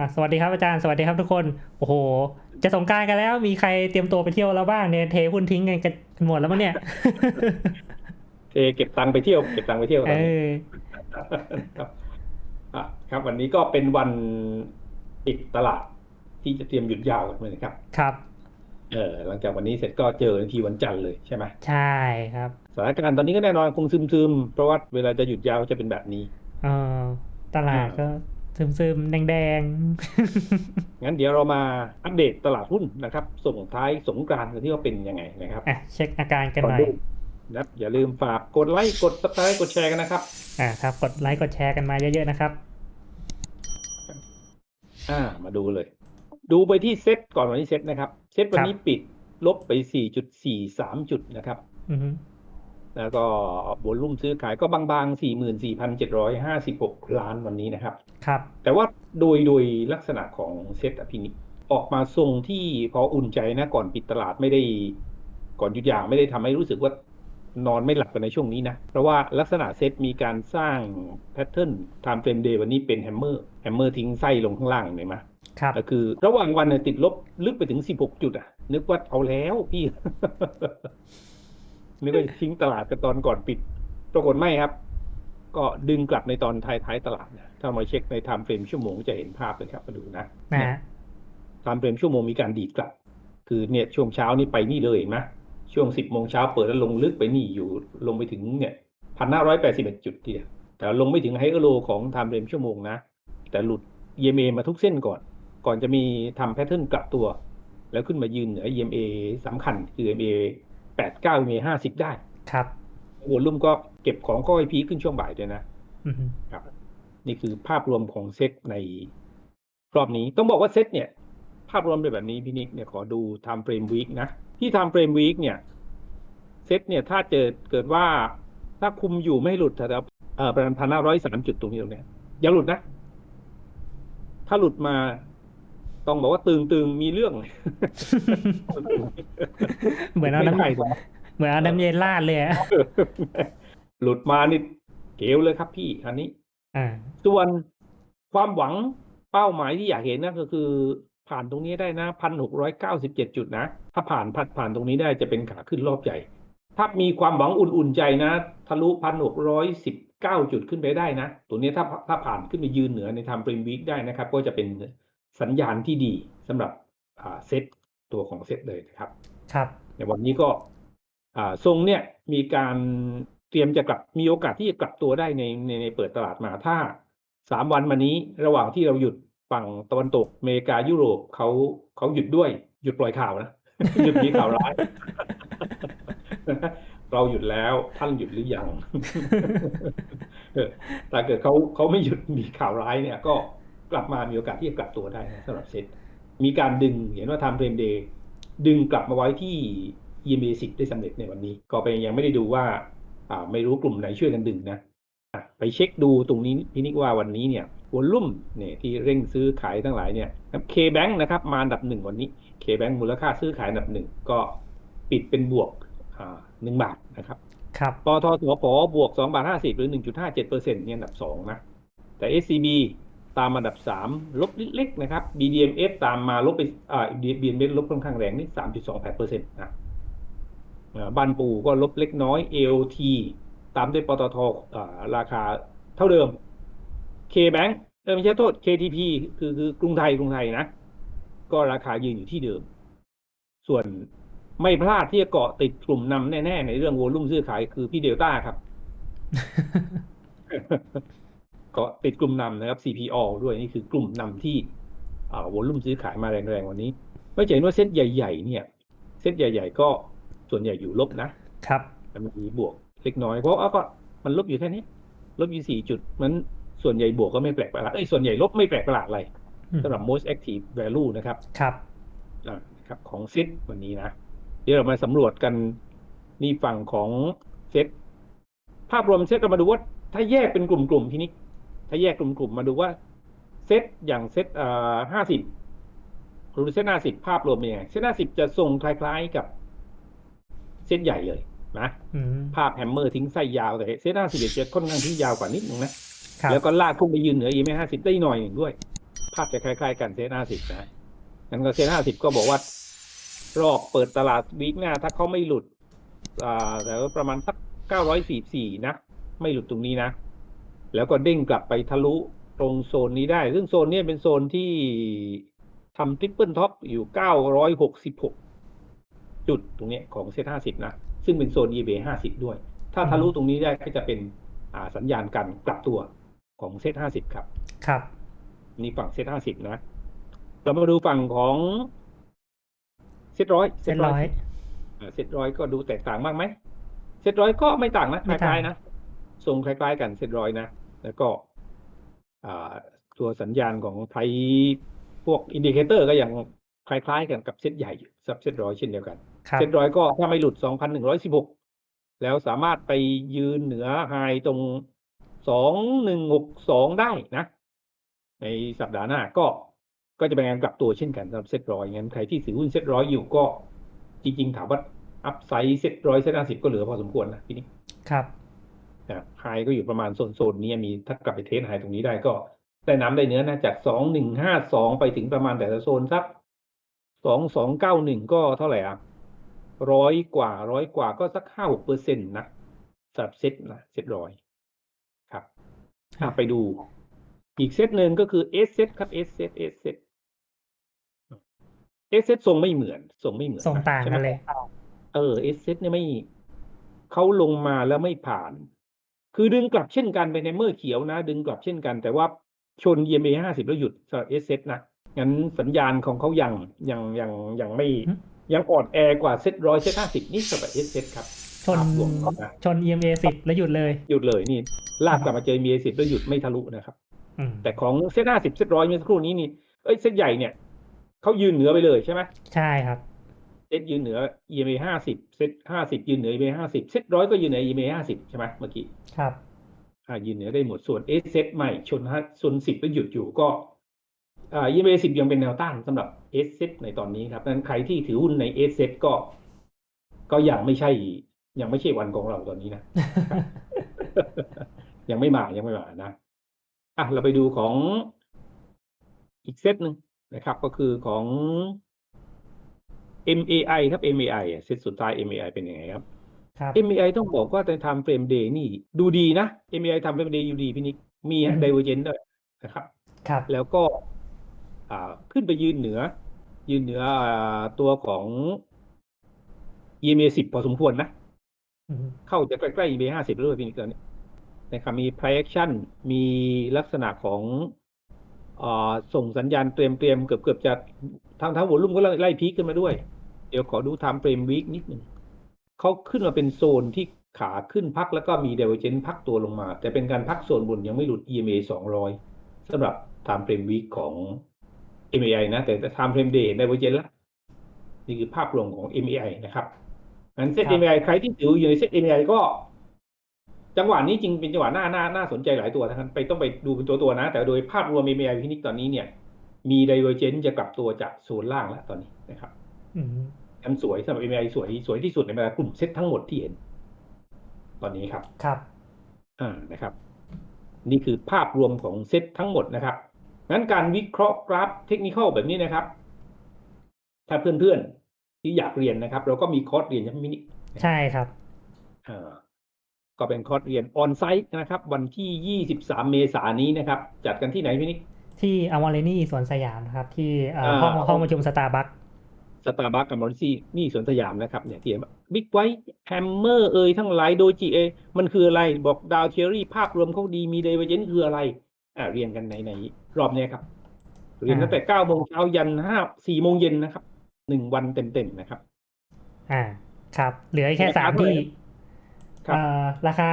อะสวัสดีครับอาจารย์สวัสดีครับทุกคนโอ้โห จะสงกรารกันแล้วมีใครเตรียมตัวไปเที่ยวแล้วบ้างเนี่ยเทหุ้นทิ้งกันกันหมดแล้วมั้งเนี่ยเทเก็บตังค์ไปเที่ยวเก็บตังค์ไปเที่ยวตเออนนี้อครับอะครับ วันนี้ก็เป็นวันปิดตลาดที่จะเตรียมหยุดยาวกันเลยนะครับ ครับ เออหลังจากวันนี้เสร็จก็เจอกันทีวันจันทร์เลยใช่ไหมใช่ครับสถานการณ์ตอนนี้ก็แน่นอนคงซึมๆเพราะว่าเวลาจะหยุดยาวจะเป็นแบบนี้เออตลาดก็ ซึมๆ แดงงั้นเดี๋ยวเรามาอัปเดตตลาดหุ้นนะครับ ส่งท้ายสงกรานต์กันที่ว่าเป็นยังไงนะครับๆอะเช็คอาการกันหน่อยนะครับอย่าลืมฝากกดไลค์กด subscribe กดแชร์กันนะครับ อะครับ กดไลค์กดแชร์กันมาเยอะๆนะครับ อ่า มาดูเลย ดูไปที่เซ็ตก่อนวันนี้เซ็ตนะครับ เซ็ตวันนี้ปิดลบไป 4.43 จุดนะครับ อือฮึ แล้วก็วอลุ่มซื้อขายก็บางๆ 44,756 ล้านวันนี้นะครับ ครับ แต่ว่าโดยโดยลักษณะของเซ็ตอภินิษออกมาทรงที่พออุ่นใจนะก่อนปิดตลาดไม่ได้ ก่อนหยุดยาวไม่ได้ทำให้รู้สึกว่านอนไม่หลับกันในช่วงนี้นะ เพราะว่าลักษณะเซตมีการสร้างแพทเทิร์นไทม์เฟรมเดย์วันนี้เป็นแฮมเมอร์แฮมเมอร์ทิ้งไส้ลงข้างล่างเห็นไหมครับก็คือระหว่างวันเนี่ยติดลบลึกไปถึง 16 จุดอะ นึกว่าเอาแล้วพี่ นึกว่าทิ้งตลาดกันตอนก่อนปิดปรากฏไม่ครับ ก็ดึงกลับในตอนท้ายท้ายๆตลาดนะถ้ามาเช็คในไทม์เฟรมชั่วโมงจะเห็นภาพเลยครับมาดูนะนะฮะไทม์เฟรมชั่วโมงมีการดีดกลับ คือเนี่ยช่วงเช้านี่ไปนี่เลยเห็นไหมช่วง10โมงเช้าเปิดแล้วลงลึกไปนี่อยู่ลงไปถึงเนี่ยพันห้าร้อยแปดสิบเอ็ดจุดทีเดียวแต่ลงไม่ถึงไฮเออร์โลของไทม์เฟรมชั่วโมงนะ แต่หลุด EMA มาทุกเส้นก่อน ก่อนจะมีทำแพทเทิร์นกลับตัว แล้วขึ้นมายืนเหนือ EMA สำคัญคือ EMA 89 EMA 50ได้ ครับวอลุ่มก็เก็บของค่อยพีคขึ้นช่วงบ่ายด้วยนะอือฮึครับ นี่คือภาพรวมของเซตในรอบนี้ต้องบอกว่าเซตเนี่ย ภาพรวมเป็นแบบนี้พี่นิกเนี่ยขอดู time frame week นะ ที่ time frame week เนี่ยเซตเนี่ยถ้าเจอเกิดว่าถ้าคุมอยู่ไม่ให้หลุดแถวๆเอ่อประมาณพันห้าร้อยสามจุดตรงนี้ตรงเนี้ยอย่าหลุดนะ ถ้าหลุดมา ต้องบอกว่าตึงตึงๆมีเรื่องเหมือนเอาน้ำไม่ได้นะเหมือนเอาน้ำเย็นราดเลยอะหลุดมานี่เกวเลยครับพี่ อันนี้อ่าส่วนความหวังเป้าหมายที่อยากเห็นนะก็คือ ผ่านตรงนี้ได้นะพันหกร้อยเก้าสิบเจ็ดจุดนะ ถ้าผ่านผ่านผ่านตรงนี้ได้จะเป็นขาขึ้นรอบใหญ่ ถ้ามีความหวังอุ่นๆใจนะ ทะลุพันหกร้อยสิบเก้าจุดขึ้นไปได้นะ ตัวนี้ถ้าถ้าผ่านขึ้นไปยืนเหนือในทำปริมวีคได้นะครับ ก็จะเป็น สัญญาณที่ดีสำหรับอ่าเซตตัวของเซตเลยนะครับ ครับ ในวันนี้ก็อ่าทรงเนี่ยมีการเตรียมจะกลับมีโอกาสที่จะกลับตัวได้ในในในเปิดตลาดมาถ้าสามวันมานี้ระหว่างที่เราหยุดฝั่งตะวันตกอเมริกายุโรปเขาเขาหยุดด้วย หยุดปล่อยข่าวนะหยุดมีข่าวร้ายเราหยุดแล้วท่านหยุดหรือยังเออถ้าเกิดเขาเขาไม่หยุดมีข่าวร้ายเนี่ยก็ กลับมามีโอกาสที่จะกลับตัวได้นะสำหรับเซ็ตมีการดึงเห็นว่าทำเฟรมเดย์ดึงกลับมาไว้ที่ EMA 10 ได้สำเร็จในวันนี้ ก็ไปยังไม่ได้ดูว่าอ่าไม่รู้กลุ่มไหนช่วยกันดึงนะอะไปเช็คดูตรงนี้พี่นิกว่าวันนี้เนี่ยวอลุ่มเนี่ยที่เร่งซื้อขายทั้งหลายเนี่ยเคแบงค์นะครับมาอันดับหนึ่งวันนี้เคแบงค์มูลค่าซื้อขายอันดับหนึ่งก็ปิดเป็นบวกอ่าหนึ่งบาทนะครับครับปตทสพบวก2บาท50หรือ1.57เปอร์เซ็นต์เนี่ยอันดับ2นะแต่ SCB ตามอันดับ 3 ลบเล็กๆนะครับ BDMs ตามมาลบไปอ่า BDMs ลบค่อนข้างแรงนี่3.28เปอร์เซ็นต์นะบ้านปูก็ลบเล็กน้อย AOT ตามด้วยปตทาราคาเท่าเดิม KBank เออไม่ใช่โทษ KTP คือคือกรุงไทยกรุงไทยนะ ก็ราคายืนอยู่ที่เดิม ส่วนไม่พลาดที่จะเกาะติดกลุ่มนำแน่ ๆ ในเรื่องโวลุ่มซื้อขายคือพี่เดลต้าครับ กาะติดกลุ่มนำนะครับ CPO ด้วยนี่คือกลุ่มนำที่อ่าวอลุ่มซื้อขายมาแรงๆวันนี้ ไม่จะเห็นว่าเซ็ตใหญ่ๆ เนี่ย เซ็ตใหญ่ ๆ ก็ส่วนใหญ่อยู่ลบนะครับมันมีบวกเล็กน้อยเพราะว่าก็มันลบอยู่แค่นี้ ลบอยู่สี่จุดมันส่วนใหญ่บวกก็ไม่แปลกประหลาดเอ้ยส่วนใหญ่ลบไม่แปลกประหลาดอะไรอืมสำหรับ most active value นะครับ ครับอ่านะครับของเซตวันนี้นะ เดี๋ยวเรามาสำรวจกันนี่ฝั่งของเซตภาพรวมเซตเรามาดูว่าถ้าแยกเป็นกลุ่มๆทีนี้ ถ้าแยกกลุ่มๆมาดูว่าเซตอย่างเซตอ่าห้าสิบหรือเซตห้าสิบภาพรวมเป็นยังไงเซตห้าสิบจะทรงคล้ายๆกับเซตใหญ่เลยนะอืมภาพแฮมเมอร์ทิ้งไส้ยาวแต่เซตห้าสิบจะค่อนข้างที่ยาวกว่านิดนึงนะครับแล้วก็ลากพุ่งไปยืนเหนืออีเมห้าสิบได้หน่อยหนึ่งด้วย ภาพจะคล้ายๆกันเซ็ตห้าสิบนะงั้นก็เซ็ตห้าสิบก็บอกว่ารอบเปิดตลาดวีคหน้า ถ้าเขาไม่หลุดอ่าแต่ว่าประมาณสักเก้าร้อยสี่สี่นะ ไม่หลุดตรงนี้นะ แล้วก็เด้งกลับไปทะลุตรงโซนนี้ได้ ซึ่งโซนเนี้เป็นโซนที่ทำทริปเปิลท็อปอยู่เก้าร้อยหกสิบหกจุดตรงเนี้ยของเซ็ตห้าสิบนะ ซึ่งเป็นโซน eBay ห้าสิบด้วย ถ้าทะลุตรงนี้ได้ก็จะเป็นอ่าสัญญาณการกลับตัวของเซ็ตห้าสิบครับ ครับ นี่ฝั่งเซ็ตห้าสิบนะ เรามาดูฝั่งของเซ็ตร้อยเซ็ตร้อยเซ็ตร้อยก็ดูแตกต่างมากไหมเซ็ตร้อยก็ไม่ต่างนะคไม่ต่างล้ายๆนะทรงคล้ายๆกันเซ็ตร้อยนะ แล้วก็อ่าตัวสัญญาณของไทยพวกอินดิเคเตอร์ก็ยังคล้ายๆกันกับเซ็ตใหญ่สับเซ็ตร้อยเช่นเดียวกันครับเซ็ตร้อยก็ถ้าไม่หลุด 2,116 แล้วสามารถไปยืนเหนือไฮตรง 2162 ได้นะ ในสัปดาห์หน้าก็ก็จะเป็นการกลับตัวเช่นกันสำหรับเซ็ตร้อยงั้นใครที่ถือหุ้นเซ็ตร้อยอยู่ก็จริงๆ ถามว่าอัพไซด์เซ็ตร้อยเซ็ตห้าสิบก็เหลือพอสมควรนะพี่นิกครับ นะไฮก็อยู่ประมาณโซนโซนๆนี้มีถ้ากลับไปเทสไฮตรงนี้ได้ก็ได้น้ำได้เนื้อนะจากสองหนึ่งห้าสองไปถึงประมาณแต่ละโซนสักสองสองเก้าหนึ่งก็เท่าไหร่อะร้อยกว่าร้อยกว่าก็สักห้าหกเปอร์เซ็นต์นะสำหรับเซ็ตนะเซ็ตร้อยครับครับอะไปดู อีกเซตหนึ่งก็คือ S เซตครับ S เซต S เซต S เซตทรงไม่เหมือนทรงไม่เหมือนส่งต่างใช่ไหมกันเลย เออ S เซตเนี่ยไม่เขาลงมาแล้วไม่ผ่าน คือดึงกลับเช่นกันไปในเมื่อเขียวนะ ดึงกลับเช่นกัน แต่ว่าชน EMA ห้าสิบแล้วหยุดสำหรับ S เซตนะงั้นสัญญาณของเขายังยังยังยังไม่หึยังอ่อนแอกว่าเซตร้อยเซตห้าสิบนี่สำหรับ S เซตครับชนภาพรวมของนะชน EMA สิบแล้วหยุดเลย หยุดเลยนี่ลากกลับมาเจอ EMA สิบแล้วหยุดไม่ทะลุนะครับอืมแต่ของเซตห้าสิบเซตร้อยเมื่อสักครู่นี้นี่เอ้ยเซตใหญ่เนี่ยเขายืนเหนือไปเลยใช่ไหมใช่ครับ เซตยืนเหนือ EMA ห้าสิบเซตห้าสิบยืนเหนือ EMA ห้าสิบเซตร้อยก็ยืนเหนือ EMA ห้าสิบใช่ไหมเมื่อกี้ครับอ่ายืนเหนือได้หมดส่วนเอเซตใหม่ชนห้าชนสิบแล้วหยุดอยู่ก็อ่า EMA สิบยังเป็นแนวต้านสำหรับเอเซตในตอนนี้ครับดังนั้นใครที่ถือหุ้นในเอเซตก็ ก็ยังไม่ใช่ ยังไม่ใช่วันของเราตอนนี้นะ ยังไม่มายังไม่มานะอะเราไปดูของอีกเซตหนึ่งนะครับ ก็คือของ MAI ครับ MAI อะเซตสุดท้าย MAI เป็นยังไงครับครับ MAI ต้องบอกว่าใน time frame day นี่ดูดีนะ MAI time frame day อยู่ดีพี่นิกมีอืม divergence ด้วยนะครับ ครับ แล้วก็อ่าขึ้นไปยืนเหนือ ยืนเหนืออ่าตัวของ EMA 10พอสมควรนะอืมเข้าจะใกล้ๆ EMA 50แล้วด้วยพี่นิกตอนนี้นะครับมี price action มีลักษณะของอ่า ส่งสัญญาณเตรียมเตรียมๆเกือบเกือบจะทางทั้งวอลุ่มก็ไล่พีคขึ้นมาด้วย เดี๋ยวขอดู time frame week นิดหนึ่งเขาขึ้นมาเป็นโซนที่ขาขึ้นพักแล้วก็มี divergence พักตัวลงมา แต่เป็นการพักโซนบนยังไม่หลุด EMA 200สำหรับ time frame week ของ MAI นะ แต่ time frame day divergence ละนี่คือภาพรวมของ MAI นะครับงั้นเซตครับ MAI ใครที่ถืออยู่ในเซต MAI ก็ จังหวะนี้จริงเป็นจังหวะน่าน่าน่าสนใจหลายตัวทั้งนั้นไปต้องไปดูเป็นตัวตัวๆนะ แต่โดยภาพรวม MAI พินิกตอนนี้เนี่ย มี divergence จะกลับตัวจากโซนล่างแล้วตอนนี้นะครับอืมอันสวยสำหรับ MAI สวยสวยที่สุดในบรรดากลุ่มเซ็ตทั้งหมดที่เห็น ตอนนี้ครับ ครับ อ่านะครับ นี่คือภาพรวมของเซ็ตทั้งหมดนะครับงั้นการวิเคราะห์กราฟเทคนิคแบบนี้นะครับ ถ้าเพื่อนๆที่อยากเรียนนะครับ เราก็มีคอร์สเรียนใช่ไหมมินิใช่ครับอ่า ก็เป็นคอร์สเรียนออนไซต์นะครับ วันที่ 23 เมษายนนี้นะครับ จัดกันที่ไหนพี่นิกที่อมรนี่สวนสยามนะครับ ที่เอ่ออ่าห้องห้องประชุมสตาร์บัคสตาร์บัคกับมอริซี่นี่สวนสยามนะครับเนี่ยที่บิ๊กไวท์แฮมเมอร์เอ่ยทั้งหลายโดจิเอยมันคืออะไรบอกดาวเทอรี่ภาพรวมเขาดีมีเดเวอร์เจนคืออะไรอ่าเรียนกันในในรอบเนี้ยครับ เรียนตั้งแต่เก้าโมงเช้ายันห้าสี่โมงเย็นนะครับหนึ่งวันเต็มๆนะครับ อ่า ครับ เหลืออีกแค่ราคาสามเท่าไห ร่ที่ครับเอ่อราคา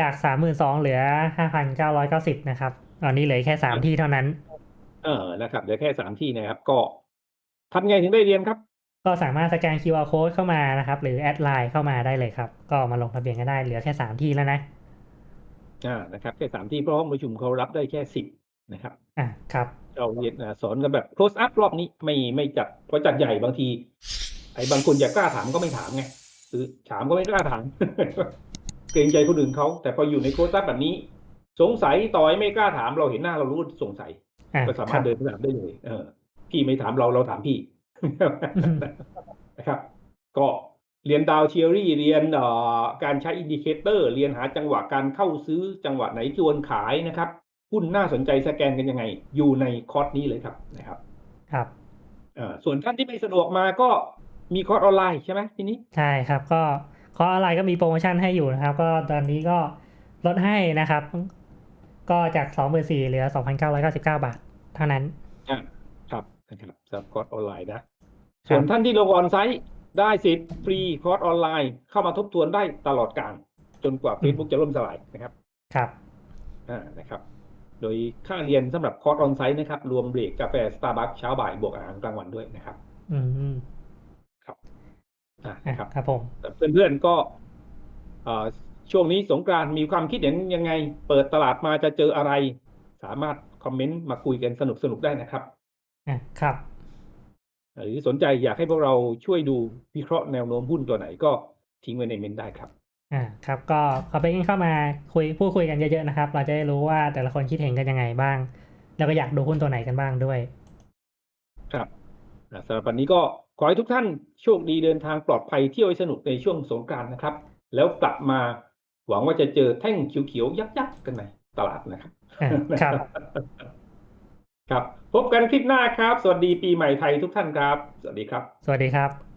จากสามหมื่นสองเหลือห้าพันเก้าร้อยเก้าสิบนะครับ ตอนนี้เหลือแค่สามที่เท่านั้น เออนะครับเดี๋ยวแค่สามที่นะครับ ก็ทำไงถึงได้เรียนครับ ก็สามารถสแกน QR code เข้ามานะครับ หรือแอดไลน์เข้ามาได้เลยครับ ก็มาลงทะเบียนกันได้เหลือแค่สามที่แล้วนะอ่านะครับ แค่สามที่เพราะห้องประชุมเขารับได้แค่สิบนะครับอะครับเราเรียนอ่าสอนกันแบบ close up รอบนี้ไม่ไม่จัดเพราะจัดใหญ่บางที ไอ้บางคนอยากกล้าถามก็ไม่ถามไงหรือถามก็ไม่กล้าถาม เกรงใจคนอื่นเขาแต่พออยู่ใน close up แบบนี้ สงสัยต่อยไม่กล้าถามเราเห็นหน้าเรารู้ว่าสงสัยอ่าก็สาคมารรัถบเดินไปถามได้เลย เออ พี่ไม่ถามเราเราถามพี่อืมนะครับ ก็เรียนดาวเทียรี่เรียนเอ่อการใช้อินดิเคเตอร์ เรียนหาจังหวะการเข้าซื้อจังหวะไหนที่ควรขายนะครับหุ้นน่าสนใจสแกนกันยังไง อยู่ในคอร์สนี้เลยครับนะครับ ครับเอ่อส่วนท่านที่ไม่สะดวกมาก็มีคอร์สออนไลน์ใช่ไหมทีนี้ ใช่ครับก็ คอร์สออนไลน์ก็มีโปรโมชั่นให้อยู่นะครับ ก็ตอนนี้ก็ลดให้นะครับ ก็จาก24,000เหลือ2,999บาท เท่านั้นอะครับนะครับสำหรับคอร์สออนไลน์นะ ส่วนท่านที่ลงออนไซต์ได้สิทธิ์ฟรีคอร์สออนไลน์เข้ามาทบทวนได้ตลอดการ จนกว่า Facebook จะล่มสลายนะครับ ครับอ่านะครับ โดยค่าเรียนสำหรับคอร์สออนไซต์นะครับ รวมเบรกกาแฟสตาร์บัคเช้าบ่ายบวกอาหารกลางวันด้วยนะครับ อืมอ่าอะ นะครับครับผมแต่เพื่อนๆก็เอ่อช่วงนี้สงกรานต์มีความคิดเห็นยังไง เปิดตลาดมาจะเจออะไร สามารถคอมเมนต์มาคุยกันสนุกๆได้นะครับอะครับ หรือสนใจอยากให้พวกเราช่วยดูวิเคราะห์แนวโน้มหุ้นตัวไหนก็ทิ้งไว้ในเมนต์ได้ครับอ่าครับก็ขอไปกันเข้ามาคุยพูดคุยกันเยอะๆนะครับ เราจะได้รู้ว่าแต่ละคนคิดเห็นกันยังไงบ้าง แล้วก็อยากดูหุ้นตัวไหนกันบ้างด้วย ครับอ่าสำหรับวันนี้ก็ ขอให้ทุกท่านโชคดีเดินทางปลอดภัยเที่ยวให้สนุกในช่วงสงกรานต์นะครับ แล้วกลับมาหวังว่าจะเจอแท่งเขียวๆยักษ์ๆกันในตลาดนะครับอ่าครับ ครับ พบกันคลิปหน้าครับ สวัสดีปีใหม่ไทยทุกท่านครับ สวัสดีครับ สวัสดีครับ